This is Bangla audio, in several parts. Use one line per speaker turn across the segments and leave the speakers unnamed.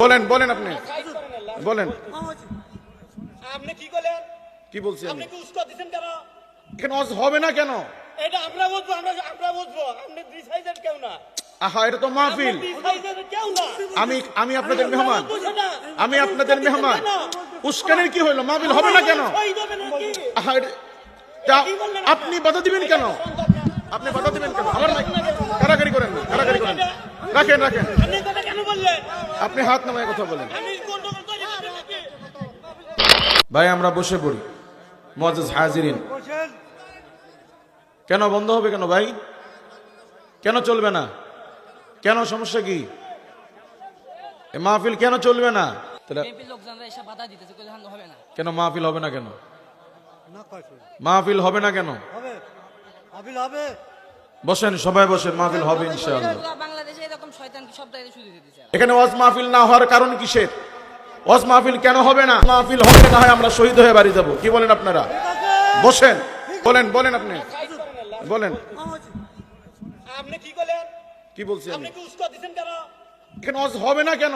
বলেন বলেন আপনি। বলেন।
আপনি কি করলেন?
কি বলছি আমি?
আপনি কি উস্কো দিচ্ছেন কেন?
এখানে ওয়াজ হবে না কেন?
এটা আমরা বুঝব আমরা আমরা বুঝব। আপনি ডিসাইডেড কেউ না।
আহা এটা তো মাহফিল। আমি আমি আপনাদের মেহমান। আমি আপনাদের মেহমান। উস্কানের কি হইল? মাহফিল হবে না কেন? আহা এটা- আপনি? বাধা দিবেন কেন? আপনি বাধা দিবেন কেন? আমার কারাগারি করেন না কারাগারি করেন রাখেন রাখেন।
কেন বললেন?
আপনি হাত নামায় কথা বলেন। ভাই আমরা বসে পড়ি। মজাজ হাজিরিন। কেন বন্ধ হবে কেন ভাই? কেন চলবে না? কেন সমস্যা কি? মাহফিল কেন চলবে না? তাহলে
বিএনপির লোকজনরা এসে বাধা দিতেছে কই ধান হবে না।
কেন মাহফিল হবে না কেন? মাহফিল হবে না কেন?
হবে।
বসেন সবাই বসেন মাহফিল হবে ইনশাআল্লাহ।
এরকম শয়তান কি সব জায়গায় শুধু দিতেছে
এখানে ওয়াজ মাহফিল না হওয়ার কারণ কিসের? ওয়াজ মাহফিল কেন হবে না? মাহফিল হবে না হয় আমরা শহীদ হয়ে বাড়ি যাব। কি বলেন আপনারা? বসেন। বলেন বলেন আপনি। বলেন।
আপনি কি করলেন
কি বলছি আমি?
আপনি কি উস্কো দিচ্ছেন কেন?
এখানে ওয়াজ হবে না কেন?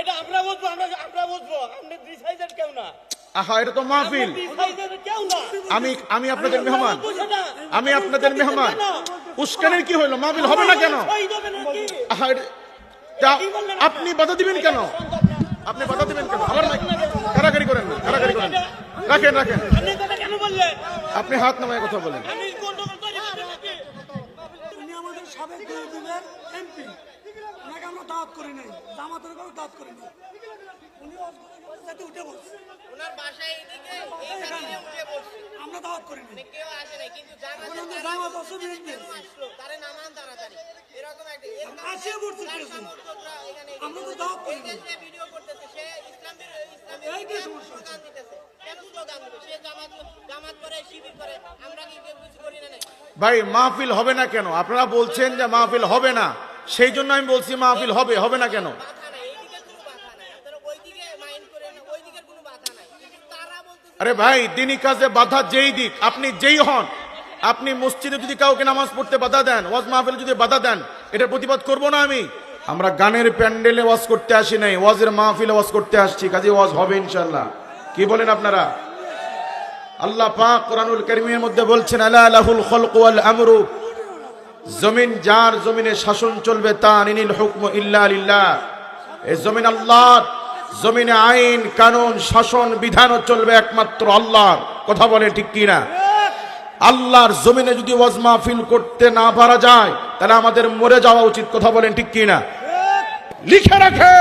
এটা আমরা বুঝব আমরা আমরা বুঝব। আপনি ডিসাইডেড কেউ না।
আহা এটা তো মাহফিল।
না।
আমি আমি আপনাদের মেহমান। আমি আপনাদের মেহমান। উস্কানের কি হইল? মাহফিল হবে না কেন? আপনি বাধা দিবেন কেন? আপনি বাধা দিবেন কেন? আমার কারাগারি করেন না কারাগারি করেন। রাখেন রাখেন।
আপনি
হাত নামায় কথা বলেন।
ওনাকে আমরা দাওয়াত করি নাই জামাতের দাওয়াত করি নাই। উনি যাতে উঠে বলছে
ওনার বাসায় এদিকে এইখানে উঠে বসছে।
আমরা দাওয়াত করি নাই।
কেউ আসে কিন্তু
জামাত
আসলো তারে নামান তাড়াতাড়ি। এরকম একটা
আমরা তো দাওয়াত করি।
ভিডিও করতেছে সে ইসলামের ইসলামের
এই সমস্যা।
দিতেছে।
ভাই মাহফিল হবে না কেন? আপনারা বলছেন যে মাহফিল হবে না। সেই জন্য আমি বলছি মাহফিল হবে হবে না কেন? আরে ভাই, দিনই কাজে বাধা যেই দিক, আপনি যেই হন, আপনি মসজিদে যদি কাউকে নামাজ পড়তে বাধা দেন, ওয়াজ মাহফিলে যদি বাধা দেন, এটা প্রতিবাদ করব না আমি? আমরা গানের প্যান্ডেলে ওয়াজ করতে আসি নাই, ওয়াজের মাহফিলে ওয়াজ করতে আসছি, কাজে ওয়াজ হবে ইনশাল্লাহ কি বলেন আপনারা? আল্লাহ পাক কোরআনুল কারীমের মধ্যে বলছেন, আলা লাহুল খলক ওয়াল আমরু। জমিন, যার জমিনে শাসন চলবে তা নিনিল হুকম ইল্লা লিল্লাহ। এই জমিন আল্লাহ জমিনে আইন, কানুন, শাসন, বিধানও চলবে একমাত্র আল্লাহর। কথা বলে ঠিক কি না আল্লাহর জমিনে যদি ওয়াজ মাহফিল করতে না পারা যায়, তাহলে আমাদের মরে যাওয়া উচিত। কথা বলেন ঠিক কি না লিখে রাখে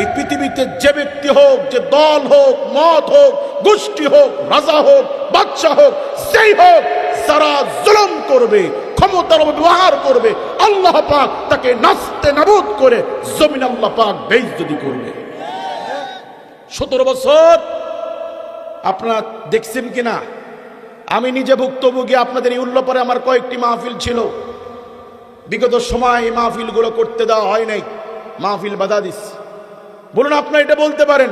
এই পৃথিবীতে যে ব্যক্তি হোক, যে দল হোক, মত হোক, গোষ্ঠী হোক, রাজা হোক বাচ্চা হোক সেই হোক, যারা জুলুম করবে ক্ষমতার ব্যবহার করবে। আল্লাহ পাক তাকে নাস্তে নাবুদ করে জমিন আল্লাহ পাক বেইজ্জতি করবে। সতেরো বছর, আপনারা দেখছেন কিনা? আমি নিজে ভুক্তভোগী, আপনাদের এই উল্লপরে আমার কয়েকটি মাহফিল ছিল। বিগত সময় এই মাহফিলগুলো করতে দেওয়া হয় নাই। মাহফিল বাধা দিস। বলুন, আপনারা এটা বলতে পারেন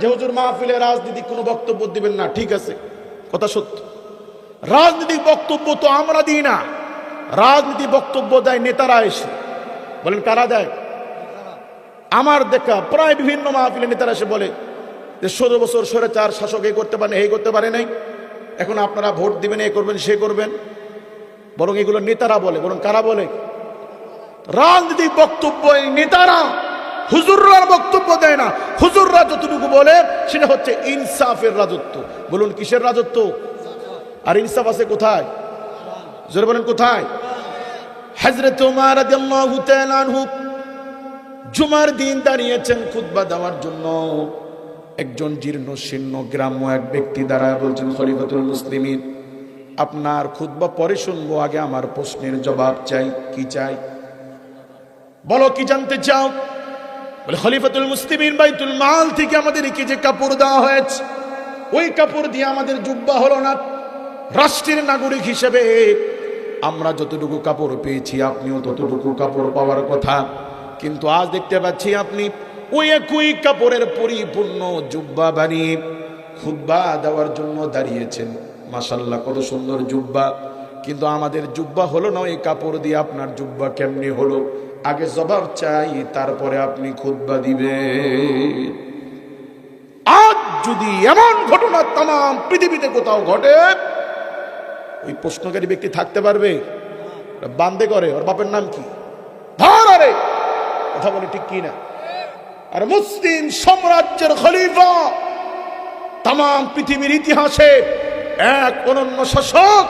যে, হুজুর, মাহফিলে রাজনীতি কোনো বক্তব্য দিবেন না। ঠিক আছে, কথা সত্য। রাজনৈতিক বক্তব্য তো আমরা দিই না। রাজনীতি বক্তব্য দেয় নেতারা এসে। বলেন, কারা দেয়? আমার দেখা প্রায় বিভিন্ন মাহফিলে নেতারা এসে বলে যে, ষোলো বছর সরে চার শাসক এ করতে পারে এই করতে পারে নাই। এখন আপনারা ভোট দিবেন, এ করবেন, সে করবেন। বরং এগুলো নেতারা বলে। বরং কারা বলে? রাজনৈতিক বক্তব্য এই নেতারা। হুজুররার বক্তব্য দেয় না। হুজুররা যতটুকু বলে, সেটা হচ্ছে ইনসাফের রাজত্ব। বলুন, কিসের রাজত্ব? আর ইনসাফ আছে কোথায়? জোরে বলেন কোথায়? হজরত জুমার দিন দাঁড়িয়েছেন খুতবা দেওয়ার জন্য। একজন জীর্ণ, শীর্ণ, গ্রাম্য এক ব্যক্তি দাঁড়ায় বলছেন, খলিফাতুল মুসলিমিন, আপনার খুতবা পরে শুনব, আগে আমার প্রশ্নের জবাব চাই, কি চাই? বলো, কি জানতে চাও? বলে, খলিফাতুল মুসলিমিন বাইতুল মাল থেকে আমাদের কি যে কাপড় দেওয়া হয়েছে, ওই কাপড় দিয়ে আমাদের জুব্বা হলো না। রাষ্ট্রের নাগরিক হিসেবে আমরা যতটুকু কাপড় পেয়েছি, আপনিও ততটুকু কাপড় পাওয়ার কথা। কিন্তু আজ দেখতে পাচ্ছি আপনি ওই একই কাপড়ের পরিপূর্ণ জুব্বা বানিয়ে খুদ্া দেওয়ার জন্য দাঁড়িয়েছেন। মাসাল্লাহ কত সুন্দর জুব্বা। কিন্তু আমাদের জুব্বা হলো না, এই কাপড় দিয়ে আপনার জুব্বা কেমনি হলো? আগে জবাব চাই, তারপরে আপনি খুদ্া দিবে আজ যদি এমন ঘটনা তাম পৃথিবীতে কোথাও ঘটে ওই প্রশ্নকারী ব্যক্তি থাকতে পারবে? বান্দে করে। ওর বাপের নাম কি? ধর কথা বলে ঠিক কি না আর মুসলিম সাম্রাজ্যের খলিফা তাম পৃথিবীর ইতিহাসে এক অনন্য শাসক।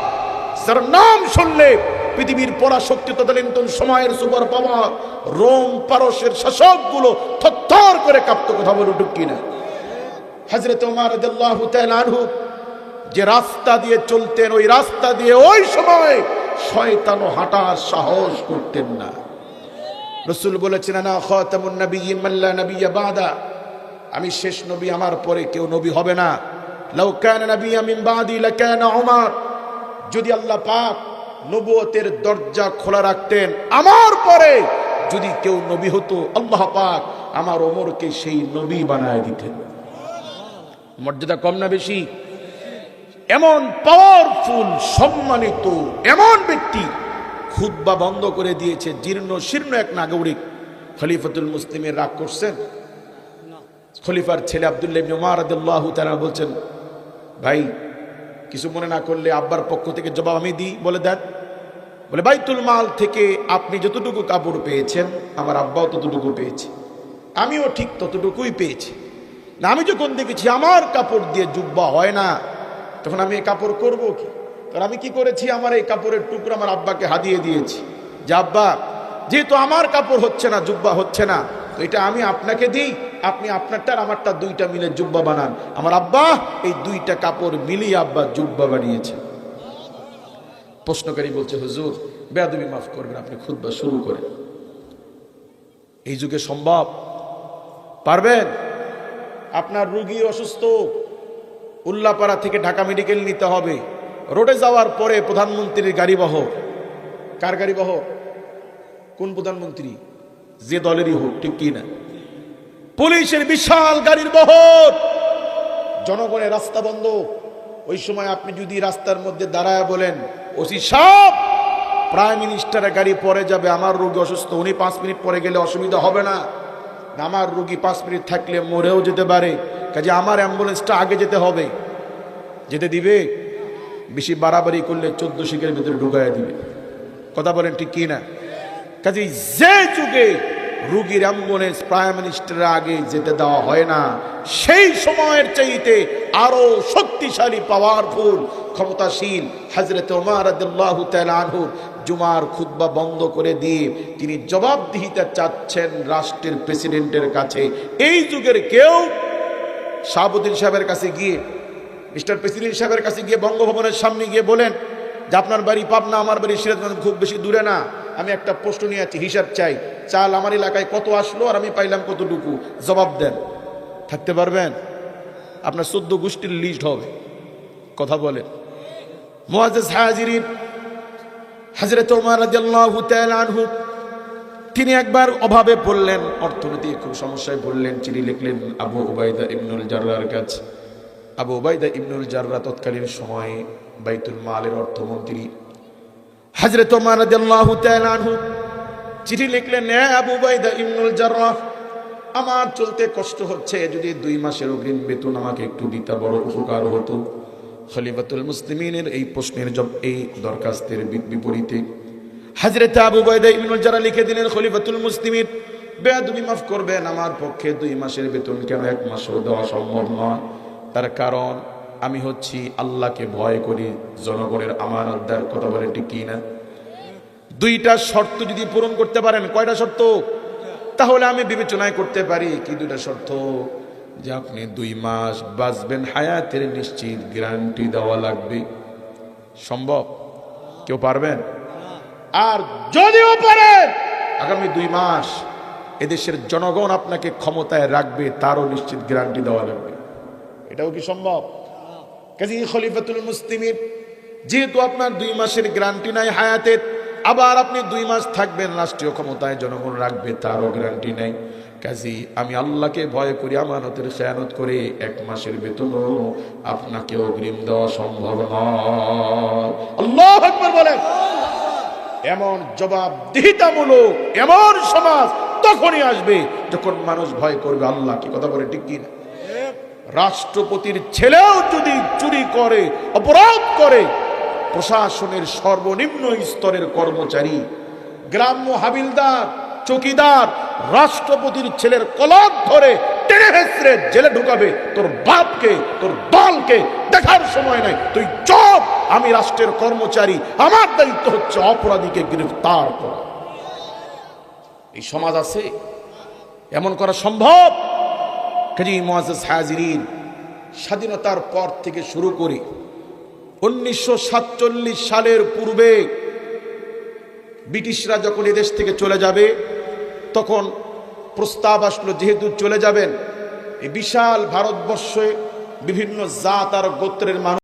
যার নাম শুনলে পৃথিবীর পরাশক্তি তদানীন্তন সময়ের সুপার পাওয়ার রোম পারসের শাসকগুলো থর করে কাঁপতো। কথা বলে উমার রাদিয়াল্লাহু তাআলা আনহু যে রাস্তা দিয়ে চলতেন, ওই রাস্তা দিয়ে ওই সময় শয়তান হাঁটার সাহস করতেন না। রসুল বলেছেন না খাতামুন নাবিয়্যিন মাল্লা নাবিয়্যা বাদা। আমি শেষ নবী, আমার পরে কেউ নবী হবে না। লাউ কানা নাবিয়্যা মিন বাদি লাকানা উমার। যদি আল্লাহ পাক নবুয়তের দরজা খোলা রাখতেন, আমার পরে যদি কেউ নবী হতো, আল্লাহ পাক আমার ওমরকে সেই নবী বানায় দিতেন। মর্যাদা কম না বেশি? এমন পাওয়ারফুল সম্মানিত, এমন ব্যক্তি খুদ্া বন্ধ করে দিয়েছে, জীর্ণ, শীর্ণ এক নাগরিক। খলিফাতুল মুসলিমের রাগ করছেন? খলিফার ছেলে আবদুল্লাহ রাদিয়াল্লাহু বলছেন, ভাই, কিছু মনে না করলে আব্বার পক্ষ থেকে জবাব আমি দিই, বলে দেন। বলে, বাইতুল মাল থেকে আপনি যতটুকু কাপড় পেয়েছেন, আমার আব্বাও ততটুকু পেয়েছে, আমিও ঠিক ততটুকুই পেয়েছি। না আমি যখন দেখেছি আমার কাপড় দিয়ে জুব্বা হয় না তখন আমি এই কাপড় করব কি? কারণ আমি কি করেছি? আমার এই কাপড়ের টুকরো আমার আব্বাকে হাদিয়ে দিয়েছি। যে আব্বা, যেহেতু আমার কাপড় হচ্ছে না, জুব্বা হচ্ছে না, তো এটা আমি আপনাকে দিই। আপনি আপনারটা আর আমারটা দুইটা মিলে জুব্বা বানান। আমার আব্বা, এই দুইটা কাপড় মিলিয়ে আব্বা জুব্বা বানিয়েছে। প্রশ্নকারী বলছে, হুজুর, বেয়াদবি মাফ করবেন, আপনি খুদ্া শুরু করেন। এই যুগে সম্ভব? পারবেন? আপনার রুগী অসুস্থ উল্লাপাড়া থেকে ঢাকা মেডিকেল নিতে হবে। রোডে যাওয়ার পরে প্রধানমন্ত্রীর গাড়ি বহ কার গাড়ি বহ কোন প্রধানমন্ত্রী? যে দলেরই হোক ঠিক কি না? পুলিশের বিশাল গাড়ির বহর। জনগণের রাস্তা বন্ধ। ওই সময় আপনি যদি রাস্তার মধ্যে দাঁড়ায় বলেন ওসি সাহেব প্রাইম মিনিস্টারের গাড়ি পরে যাবে আমার রোগী অসুস্থ উনি পাঁচ মিনিট পরে গেলে অসুবিধা হবে না, আমার রুগী পাঁচ মিনিট থাকলে মরেও যেতে পারে। কাজে আমার অ্যাম্বুলেন্সটা আগে যেতে হবে। যেতে দিবে? বেশি বাড়াবাড়ি করলে চোদ্দ শিখের ভিতরে ঢুকাইয়া দিবে। কথা বলেন ঠিক কি না কাজে যে যুগে রুগীর অ্যাম্বুলেন্স প্রাইম মিনিস্টারের আগে যেতে দেওয়া হয় না, সেই সময়ের চাইতে আরও শক্তিশালী পাওয়ারফুল ক্ষমতাশীল হজরত জুমার খুতবা বন্ধ করে দিয়ে তিনি জবাবদিহিতা চাচ্ছেন রাষ্ট্রের প্রেসিডেন্টের কাছে। এই যুগের কেউ শাহাবুদ্দিন সাহেবের কাছে গিয়ে, মিস্টার প্রেসিডেন্ট সাহেবের কাছে গিয়ে বঙ্গভবনের সামনে গিয়ে বলেন, যে আপনার বাড়ি পাবনা, আমার বাড়ি সিরাজগঞ্জ খুব বেশি দূরে না। আমি একটা প্রশ্ন নিয়ে আছি, হিসাব চাই। চাল আমার এলাকায় কত আসলো আর আমি পাইলাম কতটুকু? জবাব দেন। থাকতে পারবেন? আপনার চোদ্দ গোষ্ঠীর লিস্ট হবে। কথা বলেন। মোয়াজেজ হাজিরিন হাজরত ওমর তিনি একবার অভাবে পড়লেন অর্থনৈতিক খুব সমস্যায় পড়লেন চিঠি লিখলেন, আবু উবাইদা ইবনুল জাররার কাছে। আবু উবাইদা ইবনুল জাররা তৎকালীন সময়ে বাইতুল মালের অর্থমন্ত্রী। হযরত ওমর রাদিয়াল্লাহু তাআলা চিঠি লিখলেন, এ আবু উবাইদা ইবনুল জাররা, আমার চলতে কষ্ট হচ্ছে, যদি দুই মাসের অগ্রিম বেতন আমাকে একটু দিতে বড় উপকার হতো। খলিফাতুল মুসলিমিনের এই প্রশ্নের জব, এই দরখাস্তের বিপরীতে হাজরত আবু বয়দা ইবনুল যারা লিখে দিলেন, খলিফাতুল মুসলিমিন, বেয়াদবি মাফ করবেন, আমার পক্ষে দুই মাসের বেতন কেন এক মাসও দেওয়া সম্ভব নয়? তার কারণ, আমি হচ্ছি আল্লাহকে ভয় করি, জনগণের আমার আমানতদার কথা বলেন ঠিক কি না? দুইটা শর্ত যদি পূরণ করতে পারেন, কয়টা শর্ত? তাহলে আমি বিবেচনায় করতে পারি, কি দুইটা শর্ত? যে আপনি দুই মাস বাঁচবেন, হায়াতের নিশ্চিত গ্যারান্টি দেওয়া লাগবে। সম্ভব? কেউ পারবেন? আর যদিও পারেন আগামী দুই মাস এদেশের জনগণ আপনাকে ক্ষমতায় রাখবে তারও নিশ্চিত গ্যারান্টি দেওয়া লাগবে। এটাও কি সম্ভব? কাজী খলিফাতুল মুসলিমিন যেহেতু আপনার দুই মাসের গ্যারান্টি নাই হায়াতের আবার আপনি দুই মাস থাকবেন রাষ্ট্রীয় ক্ষমতায় জনগণ রাখবে তারও গ্যারান্টি নাই। কাজী আমি আল্লাহকে ভয় করি আমানতের খেয়ানত করে এক মাসের বেতন আপনাকে অগ্রিম দেওয়া সম্ভব নয়। আল্লাহ আকবার বলেন। এমন জবাবদিহিতামূলক, এমন সমাজ তখনই আসবে যখন মানুষ ভয় করবে, আল্লাহ কি কথা বলে, ঠিক কিনা? রাষ্ট্রপতির ছেলেও যদি চুরি করে, অপরাধ করে, প্রশাসনের সর্বনিম্ন স্তরের কর্মচারী, গ্রাম্য হাবিলদার, চকিদার, রাষ্ট্রপতির ছেলের কলক ধরে টেনে হেসড়ে জেলে ঢুকাবে। তোর বাপকে, তোর দলকে দেখার সময় নাই। তুই চপ। আমি রাষ্ট্রের কর্মচারী। আমার দায়িত্ব হচ্ছে অপরাধীকে গ্রেফতার করা। এই সমাজ আছে, এমন করা সম্ভব? স্বাধীনতার পর থেকে শুরু করে উনিশশো সাতচল্লিশ সালের পূর্বে ব্রিটিশরা যখন এদেশ থেকে চলে যাবে, তখন প্রস্তাব আসলো যেহেতু চলে যাবেন। এই বিশাল ভারতবর্ষে বিভিন্ন জাত আর গোত্রের মানুষ